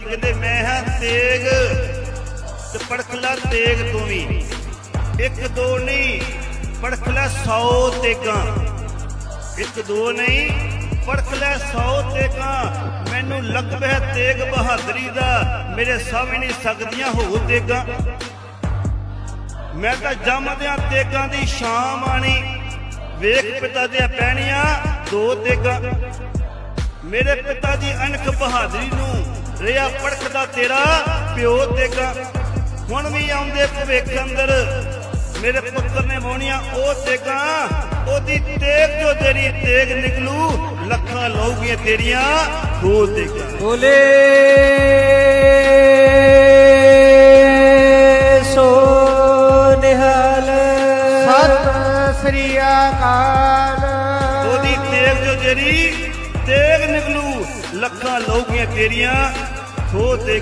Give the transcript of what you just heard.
ਜੀ ਕਹਿੰਦੇ ਮੈਂ ਹਾਂ ਤੇਗ ਤੇ ਪੜਖਲਾ ਤੇਗ ਤੂੰ ਵੀ। ਇੱਕ ਦੋ ਨਹੀਂ, ਪੜਖਲਾ 100 ਤੇਗਾਂ। ਇੱਕ ਦੋ ਨਹੀਂ, ਪੜਖਲਾ 100 ਤੇਗਾਂ। ਮੈਨੂੰ ਲੱਗ ਪਿਆ ਤੇਗ ਬਹਾਦਰੀ ਦਾ ਮੇਰੇ ਸਾਹਮਣੇ ਨਹੀਂ ਸਕਦੀਆਂ ਹੋ ਤੇਗਾਂ। ਮੈਂ ਤਾਂ ਜੰਮਦਿਆਂ ਤੇਗਾਂ ਦੀ ਸ਼ਾਮ ਆਣੀ। ਵੇਖ ਪਿਤਾ ਦੀਆਂ ਪੈਣੀਆਂ ਦੋ ਤੇਗਾਂ। ਮੇਰੇ ਪਿਤਾ ਦੀ ਅਣਖ ਬਹਾਦਰੀ ਰਿਆ ਪੜਖਦਾ ਤੇਰਾ ਪਿਓ ਤੇਗਾ ਹੁਣ ਵੀ ਆਉਂਦੇ ਭਵਿੱਖ ਅੰਦਰ। ਮੇਰੇ ਪੁੱਤਰ ਨੇ ਵਾਉਣੀਆਂ ਉਹ ਤੇਗਾ ਉਹਦੀ ਤੇਗ ਜੋ ਤੇਰੀ ਤੇਗ ਨਿਕਲੂ ਲੱਖਾਂ ਲਊਗੀਆਂ ਤੇਰੀਆਂ ਦੋ ਤੇਗਾ। ਬੋਲੇ ਸੋ ਨਿਹਾਲ। ਸਤਿ ਸ੍ਰੀ ਅਕਾਲ। ਉਹਦੀ ਤੇਗ ਜੋ ਤੇਰੀ ਤੇਗ ਨਿਕਲੂ ਲੱਖਾਂ ਲਊਗੀਆਂ ਤੇਰੀਆਂ ਦੋ ਤੇਗਾ